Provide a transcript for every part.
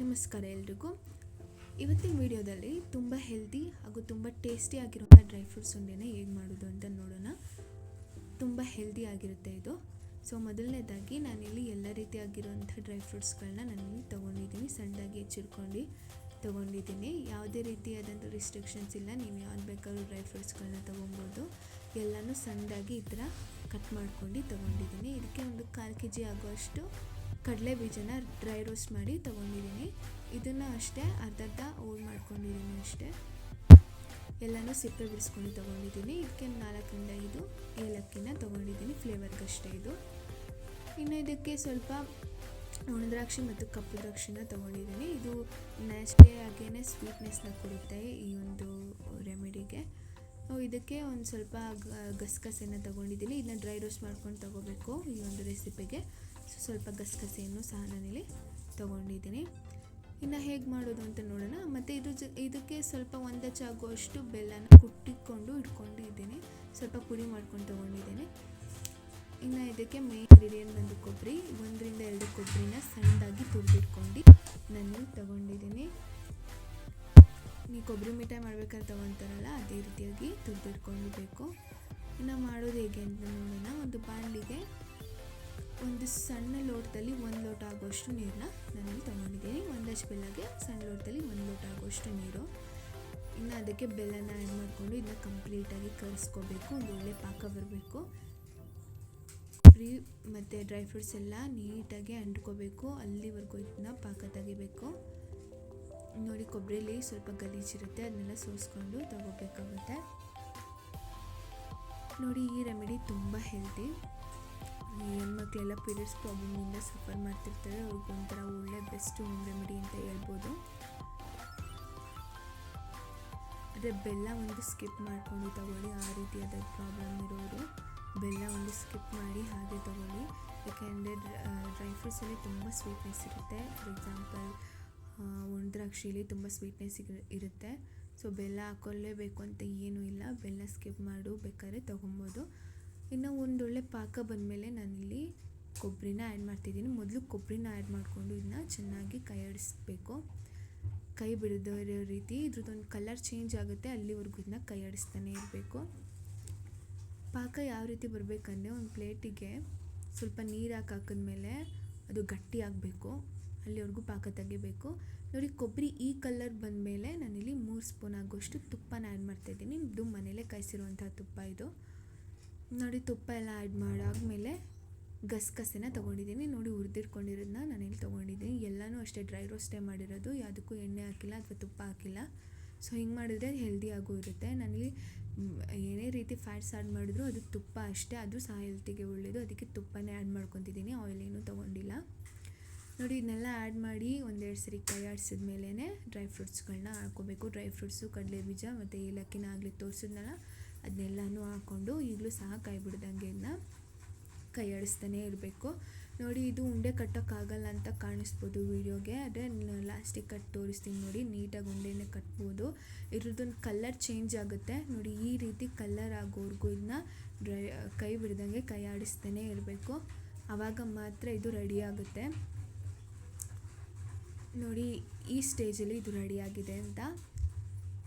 ನಮಸ್ಕಾರ ಎಲ್ರಿಗೂ. ಇವತ್ತಿನ ವಿಡಿಯೋದಲ್ಲಿ ತುಂಬ ಹೆಲ್ದಿ ಹಾಗೂ ತುಂಬ ಟೇಸ್ಟಿ ಆಗಿರುವಂಥ ಡ್ರೈ ಫ್ರೂಟ್ಸ್ ಉಂಡೆನ ಹೇಗೆ ಮಾಡೋದು ಅಂತ ನೋಡೋಣ. ತುಂಬ ಹೆಲ್ದಿ ಆಗಿರುತ್ತೆ ಇದು. ಸೊ ಮೊದಲನೇದಾಗಿ ನಾನಿಲ್ಲಿ ಎಲ್ಲ ರೀತಿಯಾಗಿರುವಂಥ ಡ್ರೈ ಫ್ರೂಟ್ಸ್ಗಳನ್ನ ನಾನಿಲ್ಲಿ ತೊಗೊಂಡಿದ್ದೀನಿ. ಸಣ್ಣದಾಗಿ ಹೆಚ್ಚಿಟ್ಕೊಂಡು ತೊಗೊಂಡಿದ್ದೀನಿ. ಯಾವುದೇ ರೀತಿಯಾದಂಥ ರಿಸ್ಟ್ರಿಕ್ಷನ್ಸ್ ಇಲ್ಲ. ನೀವು ಯಾವ್ದು ಬೇಕಾದ್ರೂ ಡ್ರೈ ಫ್ರೂಟ್ಸ್ಗಳನ್ನ ತೊಗೊಬೋದು. ಎಲ್ಲನೂ ಸಣ್ಣದಾಗಿ ಈ ಥರ ಕಟ್ ಮಾಡ್ಕೊಂಡು ತೊಗೊಂಡಿದ್ದೀನಿ. ಇದಕ್ಕೆ ಒಂದು ಕಾಲು ಕೆ ಜಿ ಆಗುವಷ್ಟು ಕಡಲೆ ಬೀಜನ ಡ್ರೈ ರೋಸ್ಟ್ ಮಾಡಿ ತೊಗೊಂಡಿದ್ದೀನಿ. ಇದನ್ನು ಅಷ್ಟೇ ಅರ್ಧರ್ಧ ಅರ್ಧ ಹೋಳ್ ಮಾಡ್ಕೊಂಡಿದ್ದೀನಿ ಅಷ್ಟೇ. ಎಲ್ಲನೂ ಸಿಪ್ಪೆ ಬಿಡಿಸ್ಕೊಂಡು ತೊಗೊಂಡಿದ್ದೀನಿ. ಇದಕ್ಕೆ ನಾಲ್ಕರಿಂದ ಐದು ಏಲಕ್ಕಿನ ತೊಗೊಂಡಿದ್ದೀನಿ. ಫ್ಲೇವರ್ಗಷ್ಟೇ ಇದು. ಇನ್ನು ಇದಕ್ಕೆ ಸ್ವಲ್ಪ ಒಣದ್ರಾಕ್ಷಿ ಮತ್ತು ಕಪ್ಪು ದ್ರಾಕ್ಷಿನ ತೊಗೊಂಡಿದ್ದೀನಿ. ಇದು ನೆಸ್ಟೇ ಹಾಗೇ ಸ್ವೀಟ್ನೆಸ್ನ ಕೊಡುತ್ತೆ ಈ ಒಂದು ರೆಮಿಡಿಗೆ ಇದಕ್ಕೆ ಒಂದು ಸ್ವಲ್ಪ ಗಸಗಸೆನ ತೊಗೊಂಡಿದ್ದೀನಿ. ಇದನ್ನ ಡ್ರೈ ರೋಸ್ಟ್ ಮಾಡ್ಕೊಂಡು ತೊಗೋಬೇಕು ಈ ಒಂದು ರೆಸಿಪಿಗೆ ಸೊ ಸ್ವಲ್ಪ ಗಸಗಸೆಯನ್ನು ಸಹ ನಾನಿಲ್ಲಿ ತೊಗೊಂಡಿದ್ದೀನಿ. ಇನ್ನು ಹೇಗೆ ಮಾಡೋದು ಅಂತ ನೋಡೋಣ. ಮತ್ತು ಇದು ಜ, ಇದಕ್ಕೆ ಸ್ವಲ್ಪ ಒಂದು ಚಾಗುವಷ್ಟು ಬೆಲ್ಲನ ಕುಟ್ಟಿಕೊಂಡು ಇಟ್ಕೊಂಡಿದ್ದೀನಿ. ಸ್ವಲ್ಪ ಪುಡಿ ಮಾಡ್ಕೊಂಡು ತೊಗೊಂಡಿದ್ದೀನಿ. ಇನ್ನು ಇದಕ್ಕೆ ಮೇನ್ ಇಂಗ್ರೀಡಿಯೆಂಟ್ ಬಂದು ಕೊಬ್ಬರಿ, ಒಂದರಿಂದ ಎರಡು ಕೊಬ್ಬರಿನ ಸಣ್ಣದಾಗಿ ತುರಿದಿಟ್ಕೊಂಡು ನಾನು ತೊಗೊಂಡಿದ್ದೀನಿ. ನೀವು ಕೊಬ್ಬರಿ ಮಿಠಾಯಿ ಮಾಡ್ಬೇಕಾದ್ರೆ ತೊಗೊತಾರಲ್ಲ, ಅದೇ ರೀತಿಯಾಗಿ ತುರಿದಿಟ್ಕೊಂಡಿರಬೇಕು. ಇನ್ನು ಮಾಡೋದು ಹೇಗೆ ಅಂತ ನೋಡೋಣ. ಒಂದು ಬಾಣಲಿಗೆ ಒಂದು ಸಣ್ಣ ಲೋಟದಲ್ಲಿ ಒಂದು ಲೋಟ ಆಗೋಷ್ಟು ನೀರನ್ನ ನಾನಿಲ್ಲಿ ತೊಗೊಂಡಿದ್ದೀನಿ. ಒಂದಷ್ಟು ಬೆಲ್ಲಗೆ ಸಣ್ಣ ಲೋಟದಲ್ಲಿ ಒಂದು ಲೋಟ ಆಗೋಷ್ಟು ನೀರು. ಇನ್ನು ಅದಕ್ಕೆ ಬೆಲ್ಲನ ಆ್ಯಡ್ ಮಾಡಿಕೊಂಡು ಇದನ್ನ ಕಂಪ್ಲೀಟಾಗಿ ಕರೆಸ್ಕೋಬೇಕು. ಒಂದು ಒಳ್ಳೆ ಪಾಕ ಬರಬೇಕು. ಫ್ರೀ ಮತ್ತು ಡ್ರೈ ಫ್ರೂಟ್ಸ್ ಎಲ್ಲ ನೀಟಾಗಿ ಅಂಟ್ಕೋಬೇಕು. ಅಲ್ಲಿವರೆಗೂ ಇದನ್ನ ಪಾಕ ತೆಗಿಬೇಕು. ನೋಡಿ, ಕೊಬ್ಬರಿಲಿ ಸ್ವಲ್ಪ ಗಲೀಜಿರುತ್ತೆ ಅದನ್ನೆಲ್ಲ ಸೋಸ್ಕೊಂಡು ತಗೋಬೇಕಾಗುತ್ತೆ. ನೋಡಿ, ಈ ರೆಮಿಡಿ ತುಂಬ ಹೆಲ್ದಿ ಈ ಹೆಣ್ಮಕ್ಳೆಲ್ಲ ಪೀರಿಯಡ್ಸ್ ಪ್ರಾಬ್ಲಮಿಂದ ಸಫರ್ ಮಾಡ್ತಿರ್ತಾರೆ, ಅವ್ರಿಗೆ ಒಂಥರ ಒಳ್ಳೆ ಬೆಸ್ಟ್ ಹೋಮ್ ರೆಮಿಡಿ ಅಂತ ಹೇಳ್ಬೋದು. ಅದೇ ಬೆಲ್ಲ ಒಂದು ಸ್ಕಿಪ್ ಮಾಡ್ಕೊಂಡು ತಗೊಳ್ಳಿ, ಆ ರೀತಿಯಾದ ಪ್ರಾಬ್ಲಮ್ ಇರೋರು. ಬೆಲ್ಲ ಒಂದು ಸ್ಕಿಪ್ ಮಾಡಿ ಹಾಗೆ ತಗೊಳ್ಳಿ. ಯಾಕೆಂದರೆ ಡ್ರೈ ಫ್ರೂಟ್ಸಲ್ಲಿ ತುಂಬ ಸ್ವೀಟ್ನೆಸ್ ಇರುತ್ತೆ. ಫಾರ್ ಎಕ್ಸಾಂಪಲ್ ಒಣದ್ರಾಕ್ಷಿಲಿ ತುಂಬ ಸ್ವೀಟ್ನೆಸ್ ಇರುತ್ತೆ. ಸೊ ಬೆಲ್ಲ ಹಾಕೊಳ್ಳೇಬೇಕು ಅಂತ ಏನೂ ಇಲ್ಲ. ಬೆಲ್ಲ ಸ್ಕಿಪ್ ಮಾಡು, ಬೇಕಾದ್ರೆ ತೊಗೊಬೋದು. ಇನ್ನು ಒಂದೊಳ್ಳೆ ಪಾಕ ಬಂದಮೇಲೆ ನಾನಿಲ್ಲಿ ಕೊಬ್ಬರಿನ ಆ್ಯಡ್ ಮಾಡ್ತಿದ್ದೀನಿ. ಮೊದಲು ಕೊಬ್ಬರಿನ ಆ್ಯಡ್ ಮಾಡಿಕೊಂಡು ಇದನ್ನ ಚೆನ್ನಾಗಿ ಕೈ ಆಡಿಸ್ಬೇಕು. ಕೈ ಬಿಡದೇ ಇರೋ ರೀತಿ ಇದ್ರದ್ದೊಂದು ಕಲರ್ ಚೇಂಜ್ ಆಗುತ್ತೆ, ಅಲ್ಲಿವರೆಗೂ ಇದನ್ನ ಕೈ ಆಡಿಸ್ತಾನೆ ಇರಬೇಕು. ಪಾಕ ಯಾವ ರೀತಿ ಬರಬೇಕಂದ್ರೆ ಒಂದು ಪ್ಲೇಟಿಗೆ ಸ್ವಲ್ಪ ನೀರು ಹಾಕಿ ಹಾಕಿದ್ಮೇಲೆ ಅದು ಗಟ್ಟಿ ಆಗಬೇಕು. ಅಲ್ಲಿವರೆಗೂ ಪಾಕ ತೆಗಿಬೇಕು. ನೋಡಿ, ಕೊಬ್ಬರಿ ಈ ಕಲರ್ ಬಂದಮೇಲೆ ನಾನಿಲ್ಲಿ ಮೂರು ಸ್ಪೂನ್ ಆಗುವಷ್ಟು ತುಪ್ಪನ ಆ್ಯಡ್ ಮಾಡ್ತಾಯಿದ್ದೀನಿ ಇದು ಮನೇಲೇ ಕಾಯಿಸಿರುವಂಥ ತುಪ್ಪ ಇದು. ನೋಡಿ ತುಪ್ಪ ಎಲ್ಲ ಆ್ಯಡ್ ಮಾಡಾದಮೇಲೆ ಗಸಗಸೆನ ತೊಗೊಂಡಿದ್ದೀನಿ. ನೋಡಿ ಹುರಿದಿಟ್ಕೊಂಡಿರೋದನ್ನ ಇಲ್ಲಿ ತೊಗೊಂಡಿದ್ದೀನಿ. ಎಲ್ಲನೂ ಅಷ್ಟೇ ಡ್ರೈ ರೋಸ್ಟೇ ಮಾಡಿರೋದು. ಯಾವುದಕ್ಕೂ ಎಣ್ಣೆ ಹಾಕಿಲ್ಲ ಅಥವಾ ತುಪ್ಪ ಹಾಕಿಲ್ಲ. ಸೊ ಹಿಂಗೆ ಮಾಡಿದ್ರೆ ಹೆಲ್ದಿ ಆಗೂ ಇರುತ್ತೆ. ನನಗೆ ಏನೇ ರೀತಿ ಫ್ಯಾಟ್ಸ್ ಆ್ಯಡ್ ಮಾಡಿದ್ರು ಅದು ತುಪ್ಪ ಅಷ್ಟೇ. ಅದು ಸಹ ಹೆಲ್ತಿಗೆ ಒಳ್ಳೆಯದು ಅದಕ್ಕೆ ತುಪ್ಪನೇ ಆ್ಯಡ್ ಮಾಡ್ಕೊತಿದ್ದೀನಿ. ಆಯಿಲ್ ಏನೂ ತೊಗೊಂಡಿಲ್ಲ. ನೋಡಿ ಇದನ್ನೆಲ್ಲ ಆ್ಯಡ್ ಮಾಡಿ ಒಂದೆರಡು ಸರಿ ಕೈ ಆಡಿಸಿದ ಮೇಲೇ ಡ್ರೈ ಫ್ರೂಟ್ಸ್ಗಳನ್ನ ಹಾಕ್ಕೋಬೇಕು ಡ್ರೈ ಫ್ರೂಟ್ಸು ಕಡಲೆ ಬೀಜ ಮತ್ತು ಏಲಕ್ಕಿನ ಆಗಲಿ ತೋರಿಸಿದ್ನಲ್ಲ ಅದನ್ನೆಲ್ಲನೂ ಹಾಕ್ಕೊಂಡು ಈಗಲೂ ಸಹ ಕೈ ಬಿಡ್ದಂಗೆ ಇದನ್ನ ಕೈ ಆಡಿಸ್ತಾನೆ ಇರಬೇಕು. ನೋಡಿ, ಇದು ಉಂಡೆ ಕಟ್ಟೋಕ್ಕಾಗಲ್ಲ ಅಂತ ಕಾಣಿಸ್ಬೋದು ವೀಡಿಯೋಗೆ. ಅದೇ ಲಾಸ್ಟಿಗೆ ಕಟ್ ತೋರಿಸ್ತೀನಿ ನೋಡಿ, ನೀಟಾಗಿ ಉಂಡೆನೇ ಕಟ್ಬೋದು. ಇದ್ರದ್ದೊಂದು ಕಲರ್ ಚೇಂಜ್ ಆಗುತ್ತೆ. ನೋಡಿ, ಈ ರೀತಿ ಕಲರ್ ಆಗೋವರೆಗೂ ಇದನ್ನ ಡ್ರೈ, ಕೈ ಬಿಡ್ದಂಗೆ ಕೈ ಆಡಿಸ್ತಾನೆ ಇರಬೇಕು. ಆವಾಗ ಮಾತ್ರ ಇದು ರೆಡಿ ಆಗುತ್ತೆ. ನೋಡಿ, ಈ ಸ್ಟೇಜಲ್ಲಿ ಇದು ರೆಡಿಯಾಗಿದೆ ಅಂತ.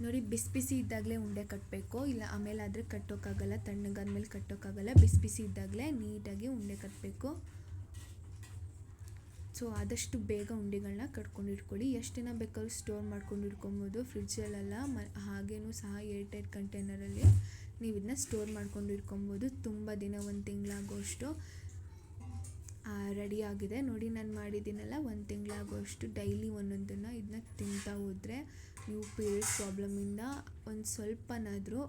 ನೋಡಿ, ಬಿಸಿ ಬಿಸಿ ಇದ್ದಾಗಲೇ ಉಂಡೆ ಕಟ್ಟಬೇಕು ಇಲ್ಲ ಆಮೇಲೆ ಆದರೆ ಕಟ್ಟೋಕ್ಕಾಗಲ್ಲ, ತಣ್ಣಗಾದ್ಮೇಲೆ ಕಟ್ಟೋಕ್ಕಾಗಲ್ಲ. ಬಿಸಿ ಬಿಸಿ ಇದ್ದಾಗಲೇ ನೀಟಾಗಿ ಉಂಡೆ ಕಟ್ಟಬೇಕು ಸೊ, ಆದಷ್ಟು ಬೇಗ ಉಂಡೆಗಳನ್ನ ಕಟ್ಕೊಂಡು ಇಟ್ಕೊಳ್ಳಿ. ಎಷ್ಟು ದಿನ ಬೇಕಾದ್ರೂ ಸ್ಟೋರ್ ಮಾಡ್ಕೊಂಡು ಇಟ್ಕೊಬೋದು. ಫ್ರಿಡ್ಜಲ್ಲೆಲ್ಲ ಮ, ಹಾಗೇನೂ ಸಹ ಏರ್ಟೈಟ್ ಕಂಟೈನರಲ್ಲಿ ನೀವು ಇದನ್ನ ಸ್ಟೋರ್ ಮಾಡ್ಕೊಂಡು ಇಟ್ಕೊಬೋದು. ತುಂಬ ದಿನ, ಒಂದು ತಿಂಗಳಾಗೋಷ್ಟು. ರೆಡಿ ಆಗಿದೆ ನೋಡಿ, ನಾನು ಮಾಡಿದ್ದೀನಲ್ಲ, ಒಂದು ತಿಂಗಳಾಗುವಷ್ಟು ಡೈಲಿ ಒಂದೊಂದನ್ನು ಇದನ್ನ ತಿಂತಾ ಹೋದರೆ ನೀವು ಪೀರಿಯಡ್ಸ್ ಪ್ರಾಬ್ಲಮಿಂದ ಒಂದು ಸ್ವಲ್ಪನಾದರೂ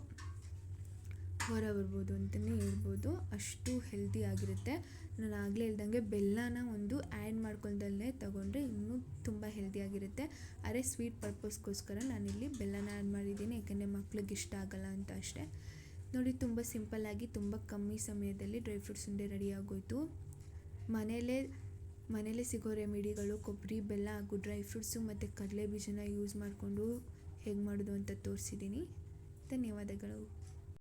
ಹೊರ ಬರ್ಬೋದು ಅಂತಲೇ ಹೇಳ್ಬೋದು. ಅಷ್ಟು ಹೆಲ್ದಿ ಆಗಿರುತ್ತೆ. ನಾನು ಆಗಲೇ ಇಲ್ದಂಗೆ ಬೆಲ್ಲನ ಒಂದು ಆ್ಯಡ್ ಮಾಡ್ಕೊಳ್ದಲ್ಲೇ ತೊಗೊಂಡ್ರೆ ಇನ್ನೂ ತುಂಬ ಹೆಲ್ದಿಯಾಗಿರುತ್ತೆ ಅರೆ ಸ್ವೀಟ್ ಪರ್ಪಸ್ಗೋಸ್ಕರ ನಾನಿಲ್ಲಿ ಬೆಲ್ಲನ ಆ್ಯಡ್ ಮಾಡಿದ್ದೀನಿ, ಯಾಕೆಂದರೆ ಮಕ್ಳಿಗೆ ಇಷ್ಟ ಆಗಲ್ಲ ಅಂತ ಅಷ್ಟೇ. ನೋಡಿ, ತುಂಬ ಸಿಂಪಲ್ಲಾಗಿ ತುಂಬ ಕಮ್ಮಿ ಸಮಯದಲ್ಲಿ ಡ್ರೈ ಫ್ರೂಟ್ಸ್ ಉಂಡೆ ರೆಡಿ ಆಗೋಯ್ತು. ಮನೇಲೇ ಮನೆಯಲ್ಲೇ ಸಿಗೋ ರೆಮಿಡಿಗಳು, ಕೊಬ್ಬರಿ, ಬೆಲ್ಲ, ಹಾಗೂ ಡ್ರೈ ಫ್ರೂಟ್ಸು ಮತ್ತು ಕಡಲೆ ಬೀಜನ ಯೂಸ್ ಮಾಡಿಕೊಂಡು ಹೇಗೆ ಮಾಡೋದು ಅಂತ ತೋರಿಸಿದ್ದೀನಿ ಧನ್ಯವಾದಗಳು.